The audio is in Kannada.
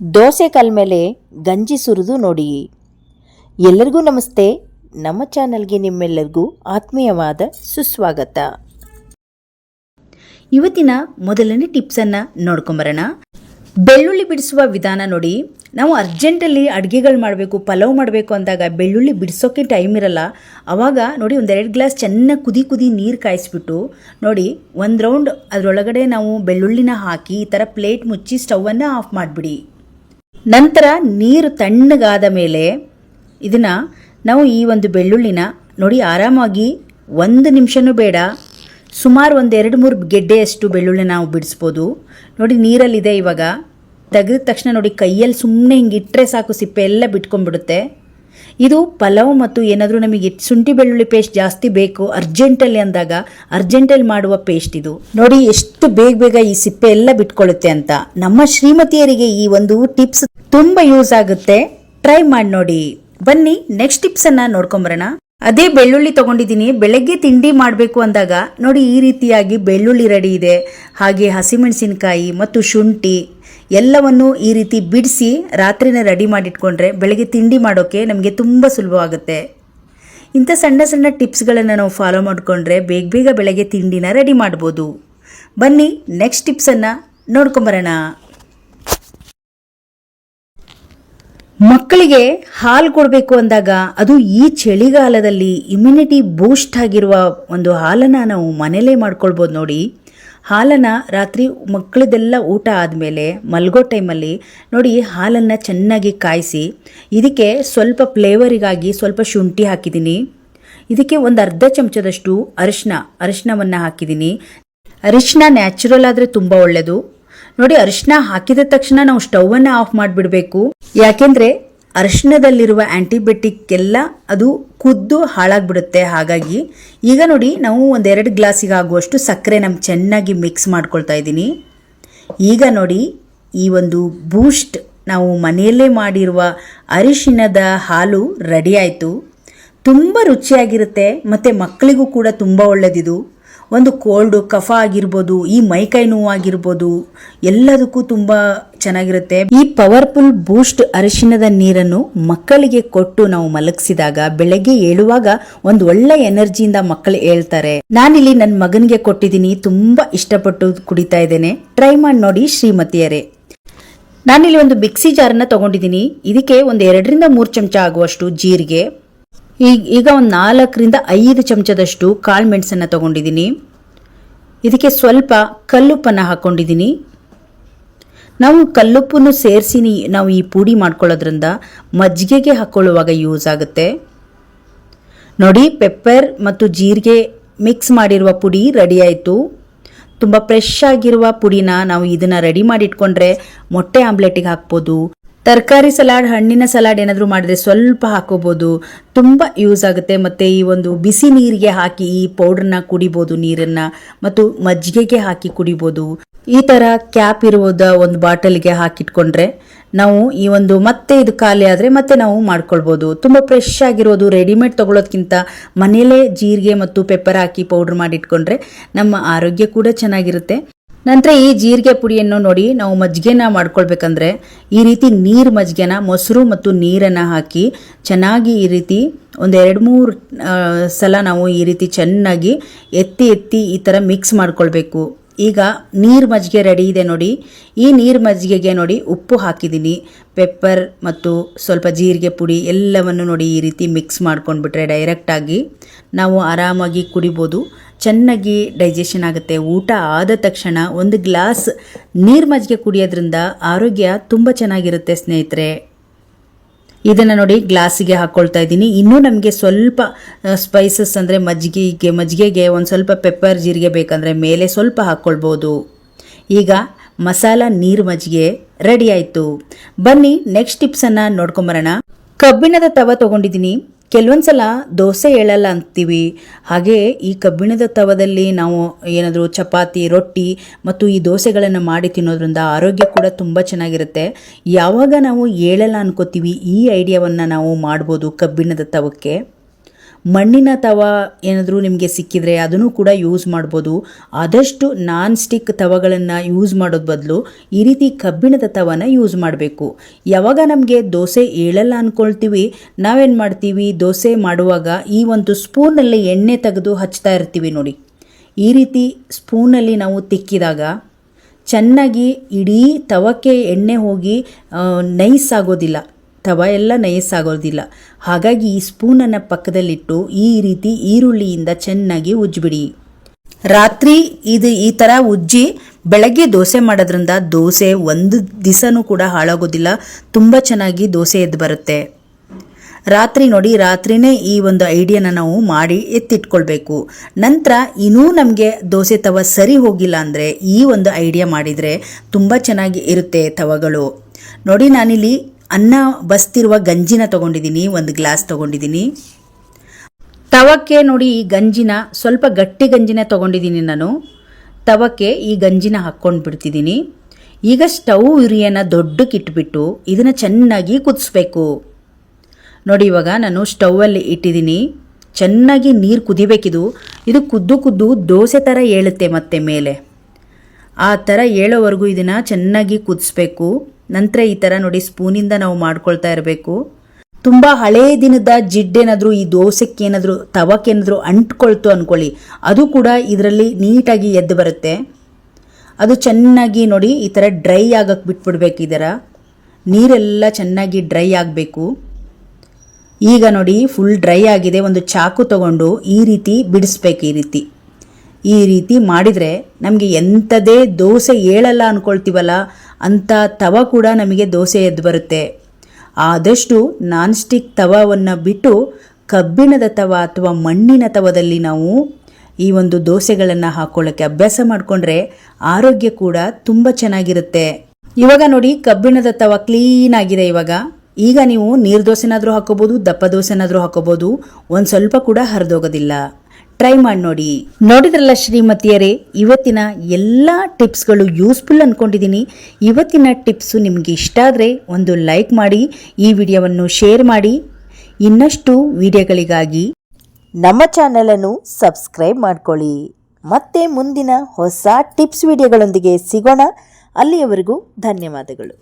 ದೋಸೆ ಕಲ್ ಮೇಲೆ ಗಂಜಿ ಸುರಿದು ನೋಡಿ. ಎಲ್ಲರಿಗೂ ನಮಸ್ತೆ. ನಮ್ಮ ಚಾನಲ್ಗೆ ನಿಮ್ಮೆಲ್ಲರಿಗೂ ಆತ್ಮೀಯವಾದ ಸುಸ್ವಾಗತ. ಇವತ್ತಿನ ಮೊದಲನೇ ಟಿಪ್ಸನ್ನು ನೋಡ್ಕೊಂಬರೋಣ. ಬೆಳ್ಳುಳ್ಳಿ ಬಿಡಿಸುವ ವಿಧಾನ ನೋಡಿ. ನಾವು ಅರ್ಜೆಂಟಲ್ಲಿ ಅಡುಗೆಗಳು ಮಾಡಬೇಕು, ಪಲಾವ್ ಮಾಡಬೇಕು ಅಂದಾಗ ಬೆಳ್ಳುಳ್ಳಿ ಬಿಡಿಸೋಕ್ಕೆ ಟೈಮ್ ಇರಲ್ಲ. ಆವಾಗ ನೋಡಿ ಒಂದೆರಡು ಗ್ಲಾಸ್ ಚೆನ್ನಾಗಿ ಕುದಿ ಕುದಿ ನೀರು ಕಾಯಿಸ್ಬಿಟ್ಟು ನೋಡಿ ಒಂದು ರೌಂಡ್ ಅದರೊಳಗಡೆ ನಾವು ಬೆಳ್ಳುಳ್ಳಿನ ಹಾಕಿ ಈ ಥರ ಪ್ಲೇಟ್ ಮುಚ್ಚಿ ಸ್ಟವನ್ನು ಆಫ್ ಮಾಡಿಬಿಡಿ. ನಂತರ ನೀರು ತಣ್ಣಗಾದ ಮೇಲೆ ಇದನ್ನು ನಾವು ಈ ಒಂದು ಬೆಳ್ಳುಳ್ಳಿನ ನೋಡಿ ಆರಾಮಾಗಿ ಒಂದು ನಿಮಿಷನೂ ಬೇಡ. ಸುಮಾರು ಒಂದು ಎರಡು ಮೂರು ಗೆಡ್ಡೆಯಷ್ಟು ಬೆಳ್ಳುಳ್ಳಿ ನಾವು ಬಿಡಿಸ್ಬೋದು. ನೋಡಿ ನೀರಲ್ಲಿದೆ ಇವಾಗ. ತೆಗೆದ ತಕ್ಷಣ ನೋಡಿ ಕೈಯಲ್ಲಿ ಸುಮ್ಮನೆ ಹಿಂಗೆ ಇಟ್ಟರೆ ಸಾಕು, ಸಿಪ್ಪೆ ಎಲ್ಲ ಬಿಟ್ಕೊಂಡ್ಬಿಡುತ್ತೆ. ಇದು ಪಲಾವ್ ಮತ್ತು ಏನಾದರೂ ನಮಗೆ ಶುಂಠಿ ಬೆಳ್ಳುಳ್ಳಿ ಪೇಸ್ಟ್ ಜಾಸ್ತಿ ಬೇಕು, ಅರ್ಜೆಂಟಲ್ಲಿ ಅಂದಾಗ ಅರ್ಜೆಂಟಲ್ಲಿ ಮಾಡುವ ಪೇಸ್ಟ್ ಇದು. ನೋಡಿ ಎಷ್ಟು ಬೇಗ ಬೇಗ ಈ ಸಿಪ್ಪೆ ಎಲ್ಲ ಬಿಟ್ಕೊಳ್ಳುತ್ತೆ ಅಂತ. ನಮ್ಮ ಶ್ರೀಮತಿಯರಿಗೆ ಈ ಒಂದು ಟಿಪ್ಸ್ ತುಂಬ ಯೂಸ್ ಆಗುತ್ತೆ. ಟ್ರೈ ಮಾಡಿ ನೋಡಿ. ಬನ್ನಿ ನೆಕ್ಸ್ಟ್ ಟಿಪ್ಸ್ ಅನ್ನ ನೋಡ್ಕೊಂಬರೋಣ. ಅದೇ ಬೆಳ್ಳುಳ್ಳಿ ತಗೊಂಡಿದ್ದೀನಿ. ಬೆಳಗ್ಗೆ ತಿಂಡಿ ಮಾಡಬೇಕು ಅಂದಾಗ ನೋಡಿ ಈ ರೀತಿಯಾಗಿ ಬೆಳ್ಳುಳ್ಳಿ ರೆಡಿ ಇದೆ. ಹಾಗೆ ಹಸಿಮೆಣಸಿನಕಾಯಿ ಮತ್ತು ಶುಂಠಿ. ಎಲ್ಲವನ್ನು ಈ ರೀತಿ ಬಿಡಿಸಿ ರಾತ್ರಿನೇ ರೆಡಿ ಮಾಡಿಟ್ಕೊಂಡ್ರೆ ಬೆಳಗ್ಗೆ ತಿಂಡಿ ಮಾಡೋಕ್ಕೆ ನಮಗೆ ತುಂಬ ಸುಲಭವಾಗುತ್ತೆ. ಇಂಥ ಸಣ್ಣ ಸಣ್ಣ ಟಿಪ್ಸ್ಗಳನ್ನು ನಾವು ಫಾಲೋ ಮಾಡಿಕೊಂಡ್ರೆ ಬೇಗ ಬೇಗ ಬೆಳಗ್ಗೆ ತಿಂಡಿನ ರೆಡಿ ಮಾಡ್ಬೋದು. ಬನ್ನಿ, ನೆಕ್ಸ್ಟ್ ಟಿಪ್ಸನ್ನು ನೋಡ್ಕೊಂಬರೋಣ. ಮಕ್ಕಳಿಗೆ ಹಾಲು ಕೊಡಬೇಕು ಅಂದಾಗ ಅದು ಈ ಚಳಿಗಾಲದಲ್ಲಿ ಇಮ್ಯುನಿಟಿ ಬೂಸ್ಟ್ ಆಗಿರುವ ಒಂದು ಹಾಲನ್ನು ನಾವು ಮನೇಲೇ ಮಾಡ್ಕೊಳ್ಬೋದು ನೋಡಿ. ಹಾಲನ್ನು ರಾತ್ರಿ ಮಕ್ಕಳದೆಲ್ಲ ಊಟ ಆದಮೇಲೆ ಮಲಗೋ ಟೈಮಲ್ಲಿ ನೋಡಿ ಹಾಲನ್ನ ಚೆನ್ನಾಗಿ ಕಾಯಿಸಿ, ಇದಕ್ಕೆ ಸ್ವಲ್ಪ ಫ್ಲೇವರಿಗಾಗಿ ಸ್ವಲ್ಪ ಶುಂಠಿ ಹಾಕಿದ್ದೀನಿ. ಇದಕ್ಕೆ ಒಂದು ಅರ್ಧ ಚಮಚದಷ್ಟು ಅರಿಶಿನ ಅರಿಶಿನವನ್ನು ಹಾಕಿದ್ದೀನಿ. ಅರಿಶಿನ ನ್ಯಾಚುರಲ್ ಆದರೆ ತುಂಬ ಒಳ್ಳೆಯದು ನೋಡಿ ಅರಿಶಿನ ಹಾಕಿದ ತಕ್ಷಣ ನಾವು ಸ್ಟವನ್ನು ಆಫ್ ಮಾಡಿಬಿಡಬೇಕು. ಯಾಕೆಂದ್ರೆ ಅರಿಶಿನದಲ್ಲಿರುವ ಆಂಟಿಬಯೋಟಿಕ್ ಎಲ್ಲ ಅದು ಕುದ್ದು ಹಾಳಾಗ್ಬಿಡುತ್ತೆ. ಹಾಗಾಗಿ ಈಗ ನೋಡಿ ನಾವು ಒಂದೆರಡು ಗ್ಲಾಸಿಗೆ ಆಗುವಷ್ಟು ಸಕ್ಕರೆ ನಮ್ಮ ಚೆನ್ನಾಗಿ ಮಿಕ್ಸ್ ಮಾಡ್ಕೊಳ್ತಾ ಇದ್ದೀನಿ. ಈಗ ನೋಡಿ ಈ ಒಂದು ಬೂಸ್ಟ್ ನಾವು ಮನೆಯಲ್ಲೇ ಮಾಡಿರುವ ಅರಿಶಿನದ ಹಾಲು ರೆಡಿ ಆಯಿತು. ತುಂಬ ರುಚಿಯಾಗಿರುತ್ತೆ ಮತ್ತು ಮಕ್ಕಳಿಗೂ ಕೂಡ ತುಂಬ ಒಳ್ಳೆಯದಿದು ಒಂದು ಕೋಲ್ಡು ಕಫ ಆಗಿರ್ಬೋದು, ಈ ಮೈಕೈ ನೋವು ಆಗಿರ್ಬೋದು, ಎಲ್ಲದಕ್ಕೂ ತುಂಬ ಚೆನ್ನಾಗಿರುತ್ತೆ. ಈ ಪವರ್ಫುಲ್ ಬೂಸ್ಟ್ ಅರಿಶಿನದ ನೀರನ್ನು ಮಕ್ಕಳಿಗೆ ಕೊಟ್ಟು ನಾವು ಮಲಗಿಸಿದಾಗ, ಬೆಳಗ್ಗೆ ಏಳುವಾಗ ಒಂದು ಒಳ್ಳೆ ಎನರ್ಜಿಯಿಂದ ಮಕ್ಕಳು ಹೇಳ್ತಾರೆ. ನಾನಿಲ್ಲಿ ನನ್ನ ಮಗನಿಗೆ ಕೊಟ್ಟಿದ್ದೀನಿ, ತುಂಬಾ ಇಷ್ಟಪಟ್ಟು ಕುಡಿತಾ ಇದ್ದೇನೆ. ಟ್ರೈ ಮಾಡಿ ನೋಡಿ ಶ್ರೀಮತಿಯರೇ. ನಾನಿಲ್ಲಿ ಒಂದು ಮಿಕ್ಸಿ ಜಾರನ್ನ ತಗೊಂಡಿದ್ದೀನಿ. ಇದಕ್ಕೆ ಒಂದು ಎರಡರಿಂದ ಮೂರು ಚಮಚ ಆಗುವಷ್ಟು ಜೀರಿಗೆ ಈಗ ಈಗ ಒಂದು ನಾಲ್ಕರಿಂದ ಐದು ಚಮಚದಷ್ಟು ಕಾಳು ಮೆಣಸನ್ನು ತಗೊಂಡಿದ್ದೀನಿ. ಇದಕ್ಕೆ ಸ್ವಲ್ಪ ಕಲ್ಲುಪ್ಪನ್ನು ಹಾಕ್ಕೊಂಡಿದ್ದೀನಿ ನಾವು ಕಲ್ಲುಪ್ಪನ್ನು ಸೇರಿಸಿ ನಾವು ಈ ಪುಡಿ ಮಾಡ್ಕೊಳ್ಳೋದ್ರಿಂದ ಮಜ್ಜಿಗೆಗೆ ಹಾಕ್ಕೊಳ್ಳುವಾಗ ಯೂಸ್ ಆಗುತ್ತೆ. ನೋಡಿ, ಪೆಪ್ಪರ್ ಮತ್ತು ಜೀರಿಗೆ ಮಿಕ್ಸ್ ಮಾಡಿರುವ ಪುಡಿ ರೆಡಿ ಆಯಿತು. ತುಂಬ ಫ್ರೆಶ್ ಆಗಿರುವ ಪುಡಿನ ನಾವು ಇದನ್ನು ರೆಡಿ ಮಾಡಿಟ್ಕೊಂಡ್ರೆ ಮೊಟ್ಟೆ ಆಮ್ಲೆಟಿಗೆ ಹಾಕ್ಬೋದು. ತರಕಾರಿ ಸಲಾಡ್, ಹಣ್ಣಿನ ಸಲಾಡ್ ಏನಾದರೂ ಮಾಡಿದ್ರೆ ಸ್ವಲ್ಪ ಹಾಕೋಬೋದು. ತುಂಬ ಯೂಸ್ ಆಗುತ್ತೆ. ಮತ್ತು ಈ ಒಂದು ಬಿಸಿ ನೀರಿಗೆ ಹಾಕಿ ಈ ಪೌಡ್ರನ್ನ ಕುಡಿಬೋದು ನೀರನ್ನು. ಮತ್ತು ಮಜ್ಜಿಗೆಗೆ ಹಾಕಿ ಕುಡಿಬೋದು. ಈ ಥರ ಕ್ಯಾಪ್ ಇರುವುದ ಒಂದು ಬಾಟಲ್ಗೆ ಹಾಕಿಟ್ಕೊಂಡ್ರೆ ನಾವು ಈ ಒಂದು ಮತ್ತೆ ಇದು ಖಾಲಿ ಆದರೆ ಮತ್ತೆ ನಾವು ಮಾಡ್ಕೊಳ್ಬೋದು. ತುಂಬ ಫ್ರೆಶ್ ಆಗಿರೋದು ರೆಡಿಮೇಡ್ ತೊಗೊಳೋದಕ್ಕಿಂತ ಮನೆಯಲ್ಲೇ ಜೀರಿಗೆ ಮತ್ತು ಪೆಪ್ಪರ್ ಹಾಕಿ ಪೌಡ್ರ್ ಮಾಡಿಟ್ಕೊಂಡ್ರೆ ನಮ್ಮ ಆರೋಗ್ಯ ಕೂಡ ಚೆನ್ನಾಗಿರುತ್ತೆ. ನಂತರ ಈ ಜೀರಿಗೆ ಪುಡಿಯನ್ನು ನೋಡಿ ನಾವು ಮಜ್ಜಿಗೆನ ಮಾಡ್ಕೊಳ್ಬೇಕಂದ್ರೆ ಈ ರೀತಿ ನೀರು ಮಜ್ಜಿಗೆನ, ಮೊಸರು ಮತ್ತು ನೀರನ್ನು ಹಾಕಿ ಚೆನ್ನಾಗಿ ಈ ರೀತಿ ಒಂದು ಎರಡು ಮೂರು ಸಲ ನಾವು ಈ ರೀತಿ ಚೆನ್ನಾಗಿ ಎತ್ತಿ ಎತ್ತಿ ಈ ಥರ ಮಿಕ್ಸ್ ಮಾಡ್ಕೊಳ್ಬೇಕು. ಈಗ ನೀರು ಮಜ್ಜಿಗೆ ರೆಡಿ ಇದೆ ನೋಡಿ. ಈ ನೀರು ಮಜ್ಜಿಗೆಗೆ ನೋಡಿ ಉಪ್ಪು ಹಾಕಿದ್ದೀನಿ. ಪೆಪ್ಪರ್ ಮತ್ತು ಸ್ವಲ್ಪ ಜೀರಿಗೆ ಪುಡಿ ಎಲ್ಲವನ್ನು ನೋಡಿ ಈ ರೀತಿ ಮಿಕ್ಸ್ ಮಾಡ್ಕೊಂಡ್ಬಿಟ್ರೆ ಡೈರೆಕ್ಟಾಗಿ ನಾವು ಆರಾಮಾಗಿ ಕುಡಿಬೋದು. ಚೆನ್ನಾಗಿ ಡೈಜೆಷನ್ ಆಗುತ್ತೆ. ಊಟ ಆದ ತಕ್ಷಣ ಒಂದು ಗ್ಲಾಸ್ ನೀರು ಮಜ್ಜಿಗೆ ಕುಡಿಯೋದ್ರಿಂದ ಆರೋಗ್ಯ ತುಂಬ ಚೆನ್ನಾಗಿರುತ್ತೆ ಸ್ನೇಹಿತರೆ. ಇದನ್ನು ನೋಡಿ ಗ್ಲಾಸಿಗೆ ಹಾಕ್ಕೊಳ್ತಾ ಇದ್ದೀನಿ. ಇನ್ನೂ ನಮಗೆ ಸ್ವಲ್ಪ ಸ್ಪೈಸಸ್ ಅಂದರೆ ಮಜ್ಜಿಗೆಗೆ ಮಜ್ಜಿಗೆಗೆ ಒಂದು ಸ್ವಲ್ಪ ಪೆಪ್ಪರ್ ಜೀರಿಗೆ ಬೇಕಂದರೆ ಮೇಲೆ ಸ್ವಲ್ಪ ಹಾಕ್ಕೊಳ್ಬೋದು ಈಗ ಮಸಾಲ ನೀರು ಮಜ್ಜಿಗೆ ರೆಡಿ ಆಯಿತು. ಬನ್ನಿ ನೆಕ್ಸ್ಟ್ ಟಿಪ್ಸನ್ನು ನೋಡ್ಕೊಂಬರೋಣ ಕಬ್ಬಿಣದ ತವ ತೊಗೊಂಡಿದ್ದೀನಿ. ಕೆಲವೊಂದ್ಸಲ ದೋಸೆ ಹೇಳಲ್ಲ ಅಂತೀವಿ. ಹಾಗೆ ಈ ಕಬ್ಬಿಣದ ತವದಲ್ಲಿ ನಾವು ಏನಾದರೂ ಚಪಾತಿ, ರೊಟ್ಟಿ ಮತ್ತು ಈ ದೋಸೆಗಳನ್ನು ಮಾಡಿ ತಿನ್ನೋದ್ರಿಂದ ಆರೋಗ್ಯ ಕೂಡ ತುಂಬ ಚೆನ್ನಾಗಿರುತ್ತೆ. ಯಾವಾಗ ನಾವು ಹೇಳಲ್ಲ ಅನ್ಕೋತೀವಿ ಈ ಐಡಿಯಾವನ್ನು ನಾವು ಮಾಡ್ಬೋದು ಕಬ್ಬಿಣದ ತವಕ್ಕೆ. ಮಣ್ಣಿನ ತವ ಏನಾದರೂ ನಿಮಗೆ ಸಿಕ್ಕಿದರೆ ಅದನ್ನು ಕೂಡ ಯೂಸ್ ಮಾಡ್ಬೋದು. ಆದಷ್ಟು ನಾನ್ ಸ್ಟಿಕ್ ತವಗಳನ್ನು ಯೂಸ್ ಮಾಡೋದು ಬದಲು ಈ ರೀತಿ ಕಬ್ಬಿಣದ ತವನ ಯೂಸ್ ಮಾಡಬೇಕು. ಯಾವಾಗ ನಮಗೆ ದೋಸೆ ಏಳಲ್ಲ ಅಂದ್ಕೊಳ್ತೀವಿ ನಾವೇನು ಮಾಡ್ತೀವಿ, ದೋಸೆ ಮಾಡುವಾಗ ಈ ಒಂದು ಸ್ಪೂನಲ್ಲಿ ಎಣ್ಣೆ ತೆಗೆದು ಹಚ್ತಾ ಇರ್ತೀವಿ ನೋಡಿ. ಈ ರೀತಿ ಸ್ಪೂನಲ್ಲಿ ನಾವು ತಿಕ್ಕಿದಾಗ ಚೆನ್ನಾಗಿ ಇಡೀ ತವಕ್ಕೆ ಎಣ್ಣೆ ಹೋಗಿ ನೈಸ್ ಆಗೋದಿಲ್ಲ. ತವ ಎಲ್ಲ ನೈಸ್ ಆಗೋದಿಲ್ಲ ಹಾಗಾಗಿ ಈ ಸ್ಪೂನನ್ನು ಪಕ್ಕದಲ್ಲಿಟ್ಟು ಈ ರೀತಿ ಈರುಳ್ಳಿಯಿಂದ ಚೆನ್ನಾಗಿ ಉಜ್ಜಿಬಿಡಿ. ರಾತ್ರಿ ಇದು ಈ ಥರ ಉಜ್ಜಿ ಬೆಳಗ್ಗೆ ದೋಸೆ ಮಾಡೋದ್ರಿಂದ ದೋಸೆ ಒಂದು ದಿವಸನೂ ಕೂಡ ಹಾಳಾಗೋದಿಲ್ಲ. ತುಂಬ ಚೆನ್ನಾಗಿ ದೋಸೆ ಎದ್ದು ಬರುತ್ತೆ. ರಾತ್ರಿ ನೋಡಿ, ರಾತ್ರಿನೇ ಈ ಒಂದು ಐಡಿಯಾನ ನಾವು ಮಾಡಿ ಎತ್ತಿಟ್ಕೊಳ್ಬೇಕು. ನಂತರ ಇನ್ನೂ ನಮಗೆ ದೋಸೆ ತವ ಸರಿ ಹೋಗಿಲ್ಲ ಅಂದರೆ ಈ ಒಂದು ಐಡಿಯಾ ಮಾಡಿದರೆ ತುಂಬ ಚೆನ್ನಾಗಿ ಇರುತ್ತೆ ತವಗಳು. ನೋಡಿ ನಾನಿಲ್ಲಿ ಅನ್ನ ಬಸ್ತಿರುವ ಗಂಜಿನ ತಗೊಂಡಿದ್ದೀನಿ, ಒಂದು ಗ್ಲಾಸ್ ತಗೊಂಡಿದ್ದೀನಿ. ತವಕ್ಕೆ ನೋಡಿ ಈ ಗಂಜಿನ, ಸ್ವಲ್ಪ ಗಟ್ಟಿ ಗಂಜಿನ ತಗೊಂಡಿದ್ದೀನಿ ನಾನು. ತವಕ್ಕೆ ಈ ಗಂಜಿನ ಹಾಕ್ಕೊಂಡು ಬಿಡ್ತಿದ್ದೀನಿ. ಈಗ ಸ್ಟವ್ ಉರಿಯನ್ನು ದೊಡ್ಡಕ್ಕಿಟ್ಬಿಟ್ಟು ಇದನ್ನು ಚೆನ್ನಾಗಿ ಕುದಿಸ್ಬೇಕು. ನೋಡಿ ಇವಾಗ ನಾನು ಸ್ಟೌವಲ್ಲಿ ಇಟ್ಟಿದ್ದೀನಿ. ಚೆನ್ನಾಗಿ ನೀರು ಕುದಿಬೇಕಿದು. ಇದು ಕುದ್ದು ಕುದ್ದು ದೋಸೆ ಥರ ಏಳುತ್ತೆ ಮತ್ತೆ ಮೇಲೆ. ಆ ಥರ ಏಳೋವರೆಗೂ ಇದನ್ನು ಚೆನ್ನಾಗಿ ಕುದಿಸ್ಬೇಕು. ನಂತರ ಈ ಥರ ನೋಡಿ ಸ್ಪೂನಿಂದ ನಾವು ಮಾಡ್ಕೊಳ್ತಾ ಇರಬೇಕು. ತುಂಬ ಹಳೇ ದಿನದ ಜಿಡ್ಡೇನಾದರೂ, ಈ ದೋಸೆಕ್ಕೇನಾದರೂ ತವಕ್ಕೇನಾದರೂ ಅಂಟ್ಕೊಳ್ತು ಅಂದ್ಕೊಳ್ಳಿ ಅದು ಕೂಡ ಇದರಲ್ಲಿ ನೀಟಾಗಿ ಎದ್ದು ಬರುತ್ತೆ. ಅದು ಚೆನ್ನಾಗಿ ನೋಡಿ ಈ ಥರ ಡ್ರೈ ಆಗಕ್ಕೆ ಬಿಟ್ಬಿಡ್ಬೇಕು ಇದರ ನೀರೆಲ್ಲ ಚೆನ್ನಾಗಿ ಡ್ರೈ ಆಗಬೇಕು. ಈಗ ನೋಡಿ ಫುಲ್ ಡ್ರೈ ಆಗಿದೆ. ಒಂದು ಚಾಕು ತಗೊಂಡು ಈ ರೀತಿ ಬಿಡಿಸ್ಬೇಕು ಈ ರೀತಿ. ಈ ರೀತಿ ಮಾಡಿದರೆ ನಮಗೆ ಎಂಥದೇ ದೋಸೆ ಏಳಲ್ಲ ಅಂದ್ಕೊಳ್ತೀವಲ್ಲ ಅಂಥ ತವ ಕೂಡ ನಮಗೆ ದೋಸೆ ಎದ್ದು ಬರುತ್ತೆ. ಆದಷ್ಟು ನಾನ್ ಸ್ಟಿಕ್ ತವವನ್ನು ಬಿಟ್ಟು ಕಬ್ಬಿಣದ ತವ ಅಥವಾ ಮಣ್ಣಿನ ತವದಲ್ಲಿ ನಾವು ಈ ಒಂದು ದೋಸೆಗಳನ್ನು ಹಾಕೊಳ್ಳೋಕ್ಕೆ ಅಭ್ಯಾಸ ಮಾಡಿಕೊಂಡ್ರೆ ಆರೋಗ್ಯ ಕೂಡ ತುಂಬ ಚೆನ್ನಾಗಿರುತ್ತೆ. ಇವಾಗ ನೋಡಿ ಕಬ್ಬಿಣದ ತವ ಕ್ಲೀನ್ ಆಗಿದೆ ಇವಾಗ. ಈಗ ನೀವು ನೀರು ದೋಸೆನಾದರೂ ಹಾಕೋಬೋದು, ದಪ್ಪ ದೋಸೆನಾದರೂ ಹಾಕೋಬೋದು. ಒಂದು ಸ್ವಲ್ಪ ಕೂಡ ಹರಿದೋಗೋದಿಲ್ಲ. ಟ್ರೈ ಮಾಡಿ ನೋಡಿ. ನೋಡಿದ್ರಲ್ಲ ಶ್ರೀಮತಿಯರೇ, ಇವತ್ತಿನ ಎಲ್ಲ ಟಿಪ್ಸ್ಗಳು ಯೂಸ್ಫುಲ್ ಅಂದ್ಕೊಂಡಿದ್ದೀನಿ ಇವತ್ತಿನ ಟಿಪ್ಸು ನಿಮಗೆ ಇಷ್ಟ ಆದರೆ ಒಂದು ಲೈಕ್ ಮಾಡಿ, ಈ ವಿಡಿಯೋವನ್ನು ಶೇರ್ ಮಾಡಿ. ಇನ್ನಷ್ಟು ವಿಡಿಯೋಗಳಿಗಾಗಿ ನಮ್ಮ ಚಾನಲನ್ನು ಸಬ್ಸ್ಕ್ರೈಬ್ ಮಾಡ್ಕೊಳ್ಳಿ. ಮತ್ತೆ ಮುಂದಿನ ಹೊಸ ಟಿಪ್ಸ್ ವಿಡಿಯೋಗಳೊಂದಿಗೆ ಸಿಗೋಣ. ಅಲ್ಲಿಯವರೆಗೂ ಧನ್ಯವಾದಗಳು.